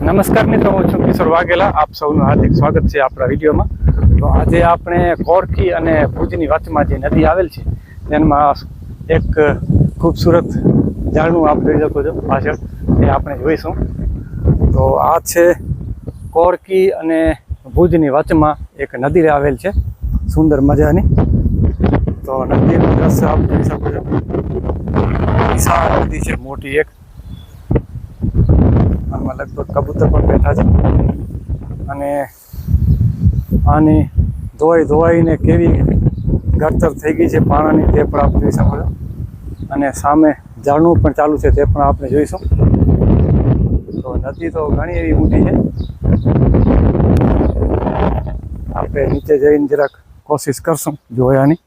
નમસ્કાર મિત્રો, હું છું કિશોર વાઘેલા. આપ સૌનું હાર્દિક સ્વાગત છે આપણા વિડીયોમાં. તો આજે આપણે કોરખી અને ભુજની વચમાં જે નદી આવેલ છે, તેમાં એક ખૂબસૂરત ઝાડનું આપ જોઈ શકો છો પાછળ એ આપણે જોઈશું. તો આ છે કોરકી અને ભુજની વચમાં એક નદી આવેલ છે, સુંદર મજાની. તો નદીનું દ્રશ્ય આપ જોઈ શકો છો. વિશાળ નદી છે, મોટી એક. આમાં લગભગ કબૂતર પણ બેઠા છે. અને આની ધોવાઈ ધોવાઈને કેવી ગળતર થઈ ગઈ છે પાણાની તે પણ આપણે જોઈ શકો અને સામે ઝાડનું પણ ચાલુ છે તે પણ આપણે જોઈશું. તો નદી તો ઘણી એવી મોટી છે. આપણે નીચે જઈને જરાક કોશિશ કરશું જોયાની.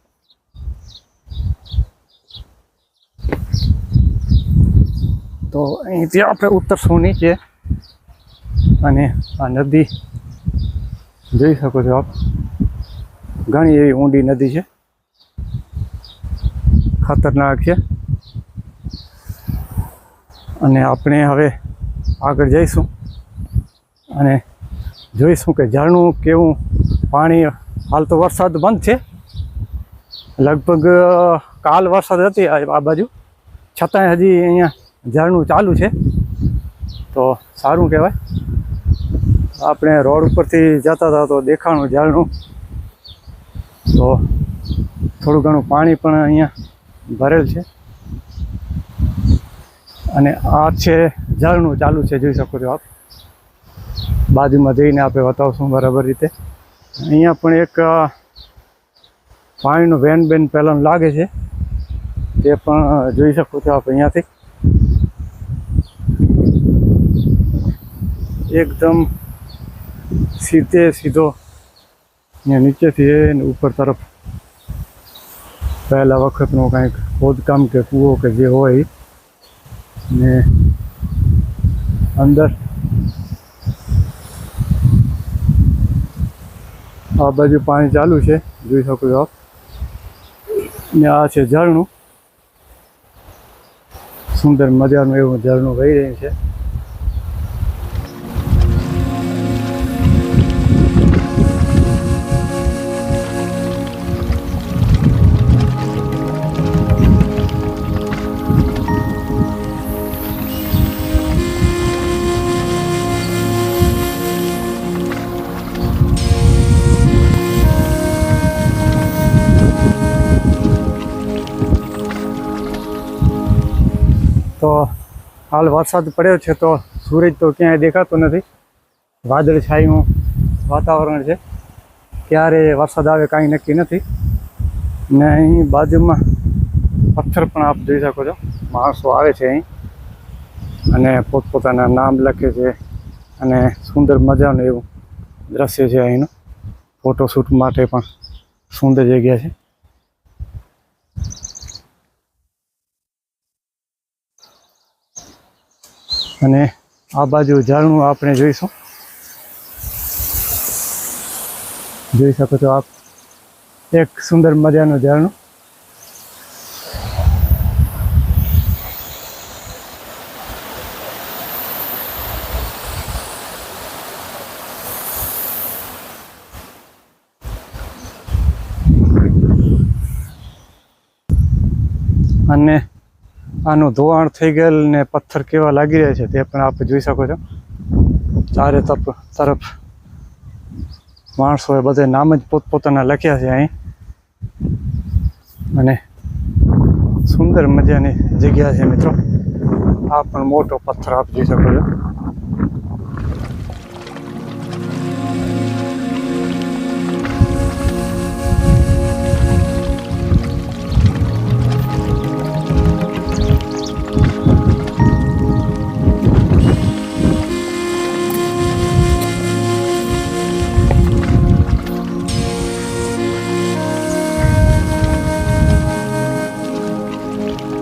તો અહીંથી આપણે ઉતરશું નીચે? અને આ નદી. જોઈ શકો છો આપ. ઘણી એવી ઊંડી નદી છે. ખતરનાક છે. અને આપણે હવે આગળ જઈશું. અને જોઈશું કે ઝરણું કેવું પાણી, હાલ તો વરસાદ બંધ છે. લગભગ કાલ વરસાદ હતી આ બાજુ. છતાંય હજી અહીંયા ઝાડનું ચાલુ છે. તો સારું કહેવાય. આપણે રોડ ઉપરથી જતા હતા તો દેખાણું ઝાડનું. તો થોડું ઘણું પાણી પણ અહીંયા ભરેલ છે. અને આ છે ઝાડનું ચાલુ છે, જોઈ શકો છો આપ. બાજુમાં જઈને આપણે બતાવશું બરાબર રીતે. અહીંયા પણ એક પાણીનું વેન બેન પહેલાં લાગે છે. તે પણ જોઈ શકો છો આપ અહીંયાથી. એકદમ સીધે સીધો અહીંયા નીચેથી એને ઉપર તરફ પહેલા વખતનું કાંઈક ખોદકામ કે કૂવો કે જે હોય ને અંદર આ બાજુ પાણી ચાલુ છે, જોઈ શકો છો આપ. ને આ છે ઝરણું સુંદર મજાનું એવું ઝરણું વહી રહ્યું છે. તો હાલ વરસાદ પડ્યો છે તો સૂરજ તો ક્યાંય દેખાતો નથી. વાદળછાયું વાતાવરણ છે. ક્યારે વરસાદ આવે કાંઈ નક્કી નથી. ને અહીં બાજુમાં પથ્થર પણ આપ જોઈ શકો છો. માણસો આવે છે અહીં. અને પોતપોતાના નામ લખે છે અને સુંદર મજાનું એવું દ્રશ્ય છે અહીંનું. ફોટોશૂટ માટે પણ સુંદર જગ્યા છે. અને આ બાજુ ઝાડનું આપણે જોઈશું. જોઈ શકો છો આપ. એક સુંદર મજાનું ઝાડનું. અને આનું ધોવાણ થઈ ગયેલ ને પથ્થર કેવા લાગી રહ્યા છે તે પણ આપ જોઈ શકો છો. ચારે તપ તરફ માણસોએ બધે નામ જ પોતપોતાના લખ્યા છે અહીં. અને સુંદર મજાની જગ્યા છે મિત્રો. આ પણ મોટો પથ્થર આપ જોઈ શકો છો.